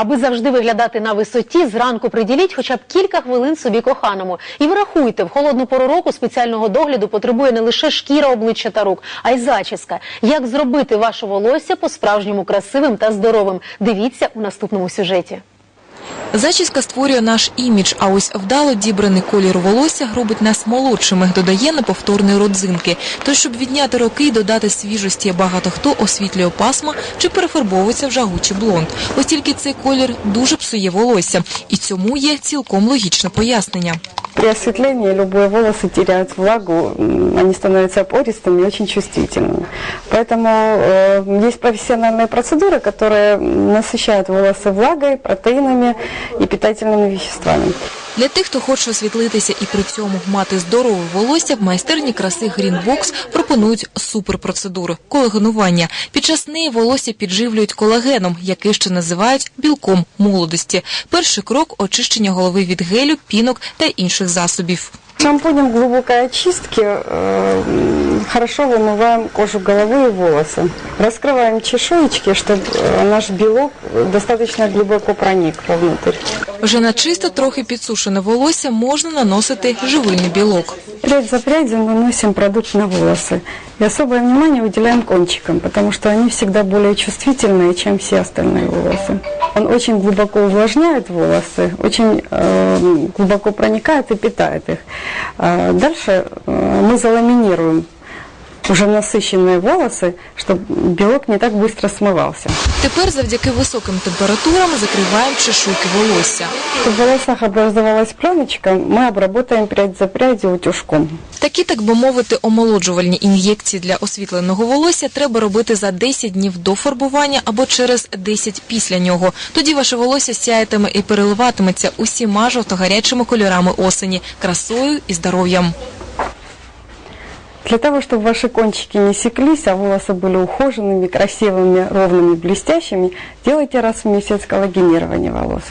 Аби завжди виглядати на висоті, зранку приділіть хоча б кілька хвилин собі коханому. І врахуйте, в холодну пору року спеціального догляду потребує не лише шкіра обличчя та рук, а й зачіска. Як зробити ваше волосся по-справжньому красивим та здоровим? Дивіться у наступному сюжеті. Зачіска створює наш імідж, а ось вдало дібраний колір волосся робить нас молодшими, додає неповторної родзинки. Тож, щоб відняти роки і додати свіжості, багато хто освітлює пасма чи перефарбовується в жагучий блонд. Ось тільки цей колір дуже псує волосся, і цьому є цілком логічне пояснення. При осветлении любые волосы теряют влагу, м, они становятся пористыми и очень чувствительными. Поэтому э, есть профессиональные процедуры, которые м, насыщают волосы влагой, протеинами и питательными веществами. Для тих, хто хоче освітлитися і при цьому мати здорове волосся, в майстерні краси Greenbox пропонують суперпроцедуру – колагенування. Під час неї волосся підживлюють колагеном, який ще називають білком молодості. Перший крок – очищення голови від гелю, пінок та інших засобів. Шампунем глубокой очистки э, хорошо вымываем кожу головы и волосы. Раскрываем чешуечки, чтобы наш белок достаточно глубоко проник вовнутрь. Вже на чисто, трохи підсушене волосся можна наносити живильний білок. Прядь за прядью наносим продукт на волосы. И особое внимание уделяем кончикам, потому что они всегда более чувствительные, чем все остальные волосы. Он очень глубоко увлажняет волосы, очень э, глубоко проникает и питает их. А дальше э, мы заламинируем уже насыщенные волосы, чтобы белок не так быстро смывался. Тепер завдяки високим температурам закриваємо чешуйки волосся. Чтобы в волосах образовалась пленочка, мы обработаем прядь за прядью утюжком. Такі, так би мовити, омолоджувальні ін'єкції для освітленого волосся треба робити за 10 днів до фарбування або через 10 після нього. Тоді ваше волосся сяятиме і переливатиметься усіма жовто-гарячими кольорами осені, красою і здоров'ям. Для того, чтобы ваши кончики не секлись, а волосы были ухоженными, красивыми, ровными, блестящими, делайте раз в месяц коллагенирование волос.